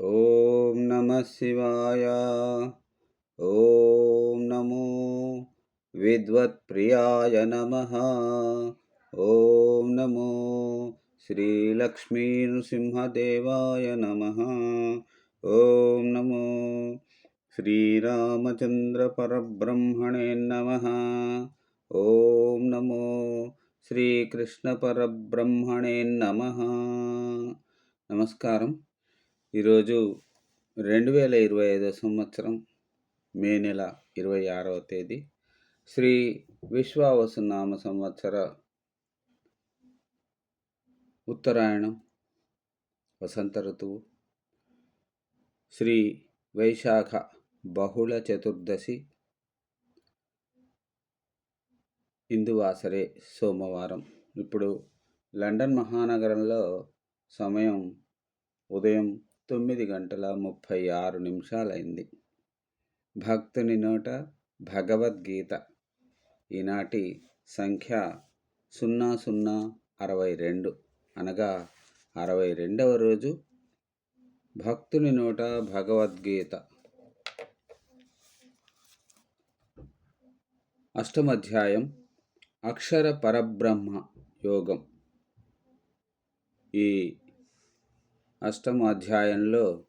ఓం నమ శివాయ. ఓం నమో విద్వత్ప్రియాయ నమ. ఓం నమో శ్రీలక్ష్మీనృసింహదేవాయ నమ. ఓం నమో శ్రీరామచంద్రపరబ్రహ్మణే నమ. ఓం నమో శ్రీకృష్ణపరబ్రహ్మణే నమ. నమస్కారం. ఈరోజు రెండు వేల ఇరవై ఐదో సంవత్సరం మే నెల ఇరవై ఆరవ తేదీ. శ్రీ విశ్వావసునామ సంవత్సర ఉత్తరాయణం వసంత ఋతువు. శ్రీ వైశాఖ బహుళ చతుర్దశి ఇందువాసరే సోమవారం. ఇప్పుడు లండన్ మహానగరంలో సమయం ఉదయం తొమ్మిది గంటల ముప్పై ఆరు నిమిషాలైంది. భక్తుని నోట భగవద్గీత. ఈనాటి సంఖ్య సున్నా సున్నా అరవై రెండు. అనగా అరవై రెండవ రోజు భక్తుని నోట భగవద్గీత. అష్టమధ్యాయం అక్షర పరబ్రహ్మ యోగం. ఈ అష్టమ అధ్యాయంలో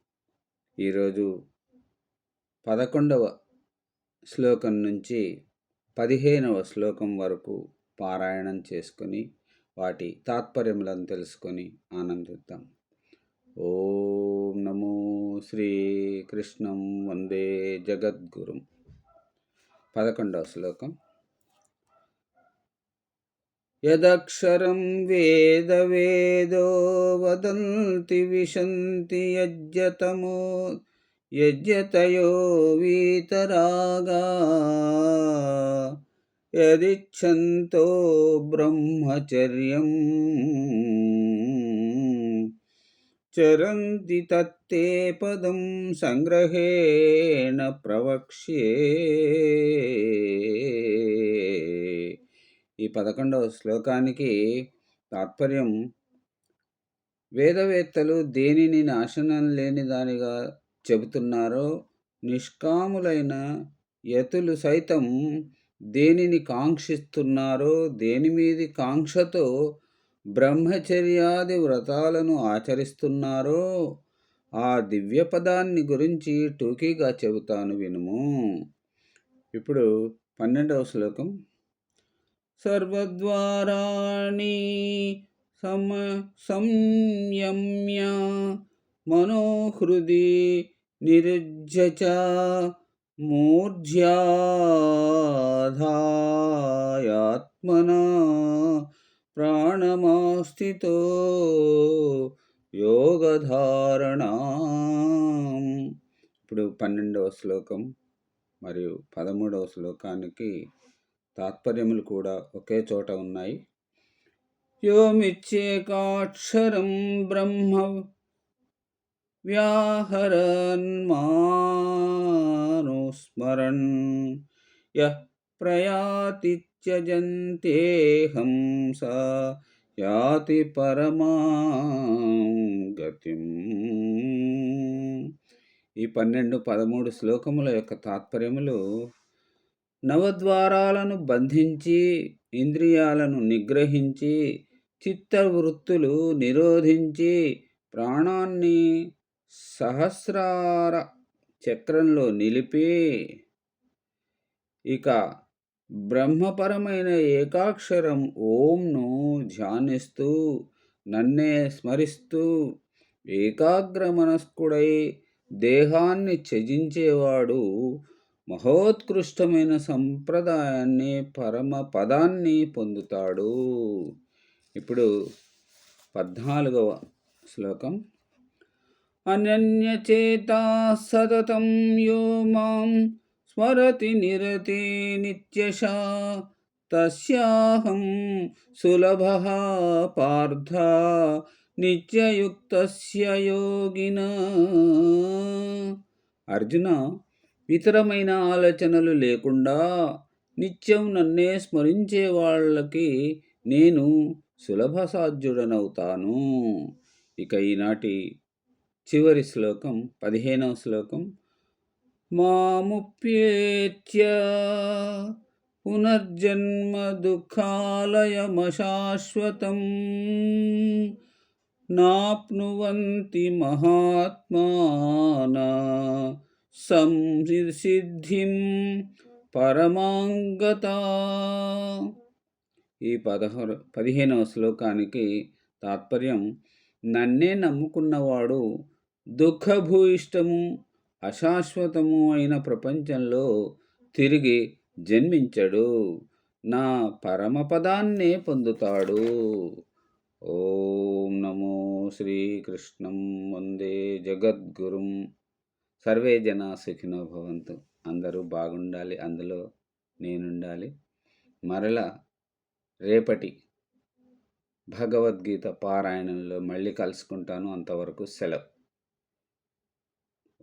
ఈరోజు పదకొండవ శ్లోకం నుంచి పదిహేనవ శ్లోకం వరకు పారాయణం చేసుకొని వాటి తాత్పర్యములను తెలుసుకొని ఆనందిద్దాం. ఓం నమో శ్రీకృష్ణం వందే జగద్గురుం. పదకొండవ శ్లోకం. यदक्षरं वेदवेदो वदन्ति विशन्ति यज्ञतमो यज्ञतयो वीतरागा यदिच्छन्तो ब्रह्मचर्यम् चरन्ति तत्ते पदं सङ्ग्रहेण प्रवक्ष्ये ఈ పదకొండవ శ్లోకానికి తాత్పర్యం వేదవేత్తలు దేనిని నాశనం లేని దానిగా చెబుతున్నారో నిష్కాములైన యతులు సైతం దేనిని కాంక్షిస్తున్నారో దేని మీది కాంక్షతో బ్రహ్మచర్యాది వ్రతాలను ఆచరిస్తున్నారో ఆ దివ్య పదాన్ని గురించి టూకీగా చెబుతాను వినుము. ఇప్పుడు పన్నెండవ శ్లోకం. सर्वद्वाराणि सम संयम्य मनोहृदि निरुज्य च मूर्ध्याधायात्मना ప్రాణమాస్థితో యోగధారణ ఇప్పుడు పన్నెండవ శ్లోకం మరియు పదమూడవ శ్లోకానికి తాత్పర్యములు కూడా ఒకే చోట ఉన్నాయి. యోమిచ్చేకాక్షరం బ్రహ్మ వ్యాహరన్మానుస్మరణ్ యః ప్రయాతి త్యజంతేహం స యాతి పరమా గతిం. ఈ పన్నెండు పదమూడు శ్లోకముల యొక్క తాత్పర్యములు నవద్వారాలను బంధించి ఇంద్రియాలను నిగ్రహించి చిత్తవృత్తులు నిరోధించి ప్రాణాన్ని సహస్రార చక్రంలో నిలిపి ఇక బ్రహ్మపరమైన ఏకాక్షరం ఓంను ధ్యానిస్తూ నన్నే స్మరిస్తూ ఏకాగ్ర మనస్కుడై దేహాన్ని త్యజించేవాడు మహోత్కృష్టమైన సంప్రదాయాన్ని పరమ పదాన్ని పొందుతాడు. ఇప్పుడు పద్నాలుగవ శ్లోకం. అనన్యచేత సతతం యో మాం స్మరతి నిరతి నిత్యశ తస్యాహం సులభ పార్థ నిత్యయుక్త యోగిన. అర్జున ఇతరమైన ఆలోచనలు లేకుండా నిత్యం నన్నే స్మరించే వాళ్ళకి నేను సులభ సాధ్యుడనవుతాను ఇక ఈనాటి చివరి శ్లోకం పదిహేనవ శ్లోకం. మాముప్యేత్య పునర్జన్మ దుఃఖాలయమశాశ్వతం. నాప్నువంతి మహాత్మాన సంసిద్ధిం పరమాంగత. ఈ పదహారు పదిహేనవ శ్లోకానికి తాత్పర్యం నన్నే నమ్ముకున్నవాడు దుఃఖభూయిష్టము అశాశ్వతము అయిన ప్రపంచంలో తిరిగి జన్మించడు. నా పరమపదాన్నే పొందుతాడు. ఓం నమో శ్రీకృష్ణం వందే జగద్గురుం. సర్వే జన సుఖినో భవంతు. అందరూ బాగుండాలి అందులో నేనుండాలి. మరల రేపటి భగవద్గీత పారాయణంలో మళ్ళీ కలుసుకుంటాను. అంతవరకు సెలవు.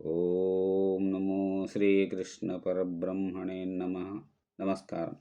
ఓం నమో శ్రీకృష్ణ పరబ్రహ్మణే నమ. నమస్కారం.